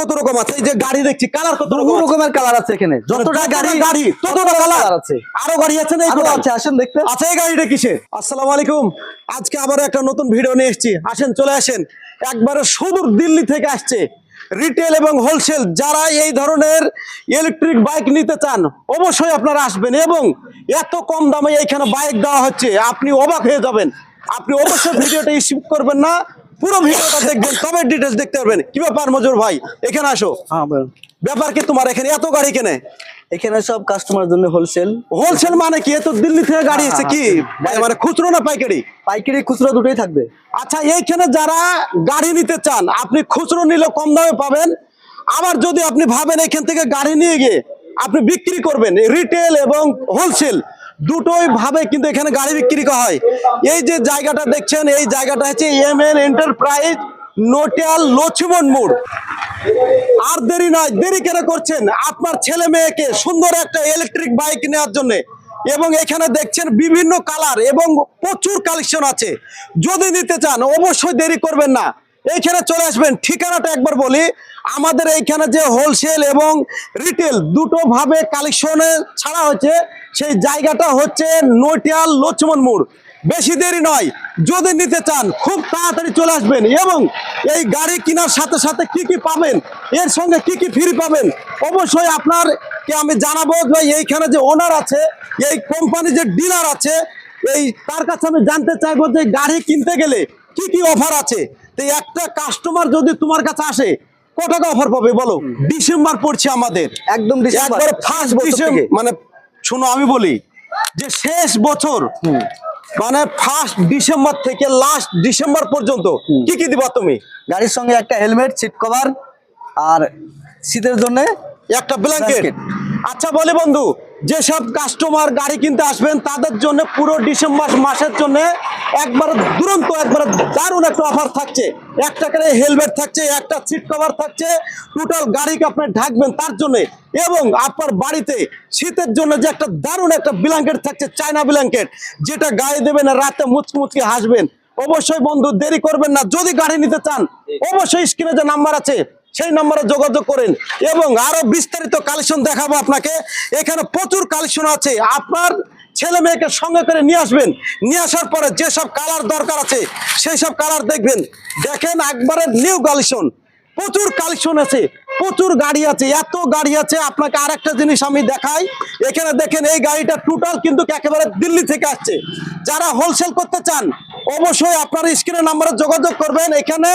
কত রকম আছে? এই যে গাড়ি দেখছি কালার কত রকম রকমের কালার আছে এখানে। যতটা যতটা গাড়ি গাড়ি ততটা কালার আছে। আরও গাড়ি আছে না কটায়? আছে আসেন দেখতে। আচ্ছা এই গাড়িটা কিসের? আসসালামু আলাইকুম। আজকে আবার একটা নতুন ভিডিও নিয়ে এসেছি। আসেন চলে আসেন। একবারে সুদূর দিল্লি থেকে আসছে রিটেল এবং হোলসেল যারা এই ধরনের ইলেকট্রিক বাইক নিতে চান অবশ্যই আপনারা আসবেন এবং এত কম দামে এইখানে বাইক দেওয়া হচ্ছে আপনি অবাক হয়ে যাবেন। আপনি অবশ্যই ভিডিওটা স্কিপ করবেন না। পুরো ভিডিওটা দেখবেন তবে ডিটেলস দেখতে পারবেন। কি ব্যাপার মজুর ভাই? এখানে আসো। হ্যাঁ। ব্যাপার কি তোমার এখানে? এত গাড়ি কেনে? এখানে সব কাস্টমার জন্য হোলসেল হোলসেল মানে কি? তো দিল্লি থেকে গাড়ি এসে কি? মানে খুচরো না পাইকারি? পাইকারি খুচরো দুটোই থাকবে। আচ্ছা এইখানে যারা গাড়ি নিতে চান আপনি খুচরো নিলে কম দামে পাবেন। আবার যদি আপনি ভাবেন এখান থেকে গাড়ি নিয়ে গিয়ে আপনি বিক্রি করবেন রিটেল এবং হোলসেল দুটোই ভাবে কিন্তু এখানে গাড়ি বিক্রি করা হয়। এই যে জায়গাটা দেখছেন, এই জায়গাটা হচ্ছে এম এন এন্টারপ্রাইজ নোটিয়াল লক্ষ্মণ মোড়। আর দেরি নয়, দেরি কেন করছেন? আপনার ছেলে মেয়েকে সুন্দর একটা ইলেকট্রিক বাইক নেওয়ার জন্য। এবং এখানে দেখছেন বিভিন্ন কালার এবং প্রচুর কালেকশন আছে। যদি নিতে চান, অবশ্যই দেরি করবেন না। এইখানে চলে আসবেন, ঠিকানাটা একবার বলি। আমাদের এইখানে যে হোলসেল এবং রিটেল দুটো ভাবে কালেকশনে ছাড়া হচ্ছে সেই জায়গাটা হচ্ছে নটিয়াল লক্ষ্মণ মোড়। বেশি দেরি নয় যদি নিতে চান খুব তাড়াতাড়ি চলে আসবেন এবং এই গাড়ি কেনার সাথে সাথে কি কি পাবেন এর সঙ্গে কি কি ফ্রি পাবেন অবশ্যই আপনার কে আমি জানাব যে এইখানে যে ওনার আছে এই কোম্পানি যে ডিলার আছে এই তার কাছে আমি জানতে চাইব যে গাড়ি কিনতে গেলে কি কি অফার আছে। তো একটা কাস্টমার যদি তোমার কাছে আসে কত টাকা অফার পাবে বলো? ডিসেম্বর পড়ছে আমাদের। একদম ডিসেম্বর। ফার্স্ট মানে শোনো আমি বলি যে শেষ বছর মানে ফার্স্ট ডিসেম্বর থেকে লাস্ট ডিসেম্বর পর্যন্ত কি কি দিবা তুমি? গাড়ির সঙ্গে একটা হেলমেট সিট কভার আর শীতের জন্য একটা ব্ল্যাঙ্কেট। আচ্ছা বলে বন্ধু, যেসব কাস্টমার গাড়ি কিনতে আসবেন, তাদের জন্য পুরো ডিসেম্বর মাসের জন্য একবার দুরন্ত, একবার দারুণ একটা অফার থাকছে। একটা করে হেলমেট থাকছে, একটা সিট কভার থাকছে টোটাল গাড়িকে আপনি ঢাকবেন তার জন্য? এবং আপনার বাড়িতে শীতের জন্য যে একটা দারুণ একটা ব্ল্যাঙ্কেট থাকছে, চায়না ব্ল্যাঙ্কেট যেটা গায়ে দেবেন রাতে মুচকি মুচকি হাসবেন। অবশ্যই বন্ধু, দেরি করবেন না। যদি গাড়ি নিতে চান, অবশ্যই স্ক্রিনে যে নাম্বার আছে সেই নম্বরে যোগাযোগ করেন এবং আরও বিস্তারিত কালেকশন দেখাবো আপনাকে। এখানে প্রচুর কালেকশন আছে। আপনার ছেলে মেয়েকে সঙ্গে করে নিয়ে আসবেন। নিয়ে আসার পরে যেসব কালার দরকার আছে সেই সব কালার দেখবেন। দেখেন একবারে নিউ কালেকশন প্রচুর কালেকশন আছে, প্রচুর গাড়ি আছে, এত গাড়ি আছে। আপনাকে আর একটা জিনিস আমি দেখাই। এখানে দেখেন এই গাড়িটা টোটাল কিন্তু একেবারে দিল্লি থেকে আসছে। যারা হোলসেল করতে চান, অবশ্যই আপনার স্ক্রিনে নাম্বারে যোগাযোগ করবেন। এখানে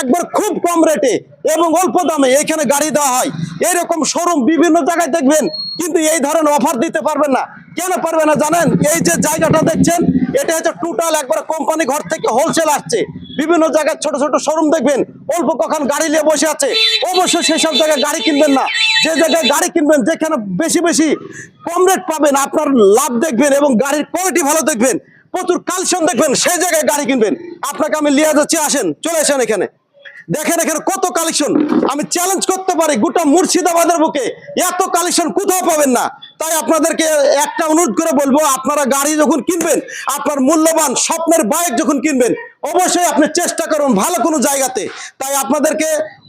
একবার খুব কম রেটে এবং অল্প দামে এখানে গাড়ি দেওয়া হয়। এরকম শোরুম বিভিন্ন জায়গায় দেখবেন, কিন্তু এই ধরনের অফার দিতে পারবেন না। কেন পারবে না জানেন? এই যে জায়গাটা দেখছেন, এটা হচ্ছে টোটাল একবার কোম্পানি ঘর থেকে হোলসেল আসছে। বিভিন্ন জায়গায় ছোট ছোট শোরুম দেখবেন, অল্প কখন গাড়ি নিয়ে বসে আছে। অবশ্যই সেই সব জায়গায় গাড়ি কিনবেন না। যে জায়গায় গাড়ি কিনবেন, যেখানে বেশি বেশি কম রেট পাবেন, আপনার লাভ দেখবেন এবং গাড়ির কোয়ালিটি ভালো দেখবেন। প্রচুর কালেকশন দেখবেন, সেই জায়গায় গাড়ি কিনবেন। আপনাকে আমি লিয়ে যাচ্ছি, আসেন, চলে আসেন এখানে। দেখেন এখানে কত কালেকশন। আমি চ্যালেঞ্জ করতে পারি, গোটা মুর্শিদাবাদের বুকে। এত কালেকশন কোথাও পাবেন না। তাই আপনাদেরকে একটা অনুরোধ করে বলব, আপনারা গাড়ি যখন কিনবেন, আপনার মূল্যবান স্বপ্নের বাইক যখন কিনবেন, অবশ্যই আপনি চেষ্টা করুন ভালো কোনো জায়গাতে। তাই আপনাদেরকে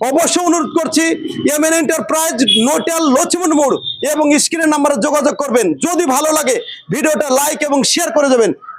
অবশ্যই অনুরোধ করছি এমএন এন্টারপ্রাইজ নোটেল লক্ষ্মণ মোড় এবং স্ক্রিনের নাম্বারে যোগাযোগ করবেন। যদি ভালো লাগে, ভিডিওটা লাইক এবং শেয়ার করে দেবেন।